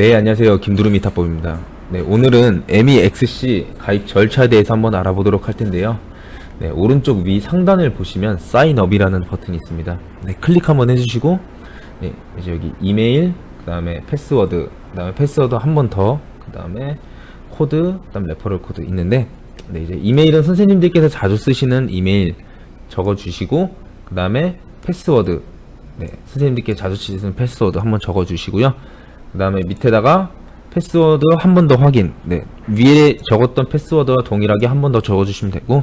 네, 안녕하세요. 김두루미 탑법입니다. 네, 오늘은 MEXC 가입 절차에 대해서 한번 알아보도록 할 텐데요. 네, 오른쪽 위 상단을 보시면 사인업이라는 버튼이 있습니다. 네, 클릭 한번 해주시고, 네, 이제 여기 이메일, 그 다음에 패스워드, 그 다음에 패스워드 한 번 더, 그 다음에 코드, 그 다음 레퍼럴 코드 있는데, 네, 이제 이메일은 선생님들께서 자주 쓰시는 이메일 적어주시고, 그 다음에 패스워드, 네, 선생님들께 자주 쓰시는 패스워드 한번 적어주시고요. 그 다음에 밑에다가 패스워드 한 번 더 확인. 네, 위에 적었던 패스워드와 동일하게 한 번 더 적어주시면 되고,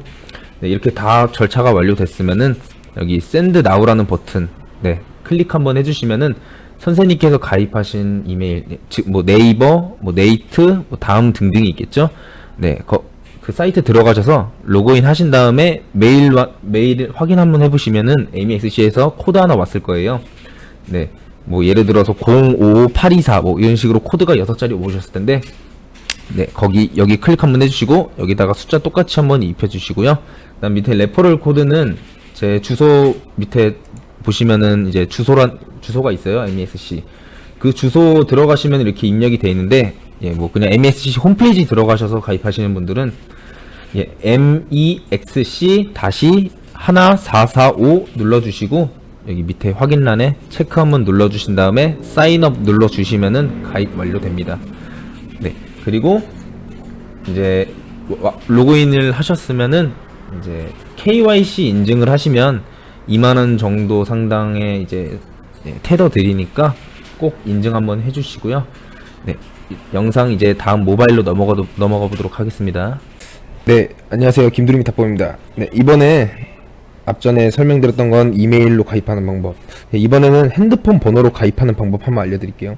네, 이렇게 다 절차가 완료됐으면은 여기 Send Now라는 버튼, 네, 클릭 한번 해주시면은 선생님께서 가입하신 이메일, 네, 즉뭐 네이버, 뭐 네이트, 뭐 다음 등등이 있겠죠. 네, 거, 그 사이트 들어가셔서 로그인 하신 다음에 메일 와, 메일 확인 한번 해보시면은 AMXC에서 코드 하나 왔을 거예요. 네, 뭐 예를 들어서 058224 뭐 이런 식으로 코드가 6자리 오셨을 텐데 네 거기 여기 클릭 한번 해주시고 여기다가 숫자 똑같이 한번 입혀주시고요. 그다음 밑에 레퍼럴 코드는 제 주소 밑에 보시면은 이제 주소란 주소가 있어요 MESC 그 주소 들어가시면 이렇게 입력이 돼 있는데 예 뭐 그냥 MESC 홈페이지 들어가셔서 가입하시는 분들은 예 MEXC 다시 1445 눌러주시고 여기 밑에 확인란에 체크 한번 눌러주신 다음에 사인업 눌러주시면은 가입 완료됩니다. 네 그리고 이제 와- 로그인을 하셨으면은 이제 KYC 인증을 하시면 2만원 정도 상당의 이제 예, 테더 드리니까 꼭 인증 한번 해주시고요. 네 이- 영상 이제 다음 모바일로 넘어가 넘어가 보도록 하겠습니다. 네, 안녕하세요. 김두림이 탑보입니다. 네, 이번에 앞전에 설명드렸던 건 이메일로 가입하는 방법. 네, 이번에는 핸드폰 번호로 가입하는 방법 한번 알려드릴게요.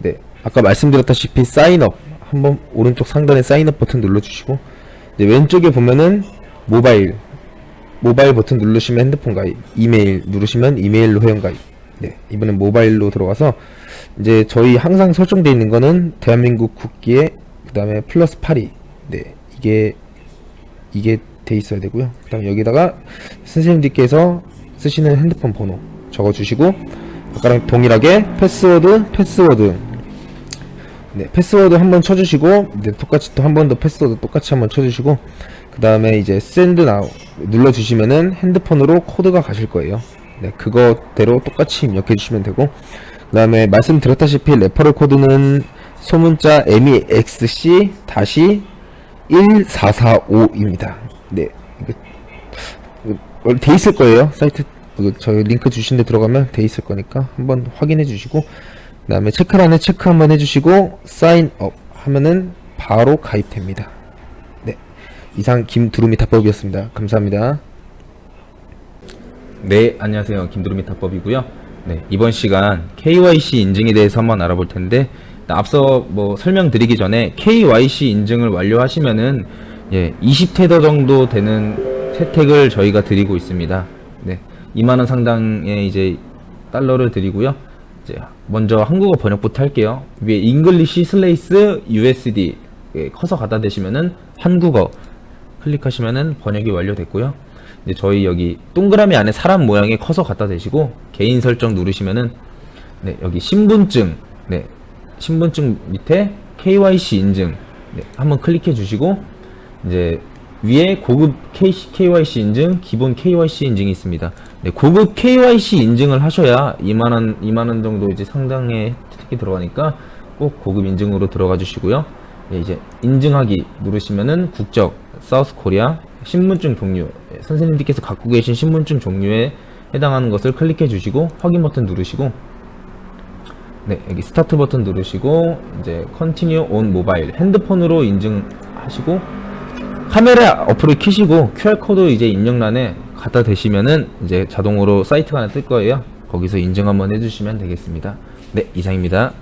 네, 아까 말씀드렸다시피 사인업 한번 오른쪽 상단에 사인업 버튼 눌러주시고 이제 왼쪽에 보면은 모바일 모바일 버튼 누르시면 핸드폰 가입, 이메일 누르시면 이메일로 회원 가입. 네, 이번엔 모바일로 들어가서 이제 저희 항상 설정되어 있는 거는 대한민국 국기에 그 다음에 플러스 82. 네, 이게 이게 돼 있어야 되고요. 그다음 여기다가 선생님들께서 쓰시는 핸드폰 번호 적어주시고 아까랑 동일하게 패스워드 패스워드 네 패스워드 한번 쳐주시고 네, 똑같이 또 한 번 더 패스워드 똑같이 한번 쳐주시고 그 다음에 이제 send now 눌러주시면은 핸드폰으로 코드가 가실 거예요. 네 그거대로 똑같이 입력해 주시면 되고 그 다음에 말씀드렸다시피 레퍼럴 코드는 소문자 MEXC 다시 1445입니다. 네. 돼 있을 거예요. 사이트 저희 링크 주신 데 들어가면 돼 있을 거니까 한번 확인해 주시고 그다음에 체크란에 체크 한번 해 주시고 사인 업 하면은 바로 가입됩니다. 네. 이상 김두루미 탑법이었습니다. 감사합니다. 네, 안녕하세요. 김두루미 탑법이고요. 네, 이번 시간 KYC 인증에 대해서 한번 알아볼 텐데 앞서 뭐 설명드리기 전에 KYC 인증을 완료하시면은 예, 20테더 정도 되는 혜택을 저희가 드리고 있습니다. 네, 2만 원 상당의 이제 달러를 드리고요. 이제 먼저 한국어 번역부터 할게요. 위에 잉글리시 슬레이스 USD 예, 커서 갖다 대시면은 한국어 클릭하시면은 번역이 완료됐고요. 이제 저희 여기 동그라미 안에 사람 모양의 커서 갖다 대시고 개인 설정 누르시면은 네, 여기 신분증 네, 신분증 밑에 KYC 인증 네, 한번 클릭해 주시고 이제 위에 고급 KYC 인증, 기본 KYC 인증이 있습니다. 네, 고급 KYC 인증을 하셔야 2만 원, 2만 원 정도 이제 상당의 혜택이 들어가니까 꼭 고급 인증으로 들어가 주시고요. 네, 이제 인증하기 누르시면은 국적, 사우스 코리아, 신분증 종류, 예, 선생님들께서 갖고 계신 신분증 종류에 해당하는 것을 클릭해 주시고 확인 버튼 누르시고 네, 여기 스타트 버튼 누르시고 이제 컨티뉴 온 모바일 핸드폰으로 인증하시고 카메라 어플을 켜시고 QR코드 이제 입력란에 갖다 대시면은 이제 자동으로 사이트가 하나 뜰 거예요. 거기서 인증 한번 해주시면 되겠습니다. 네, 이상입니다.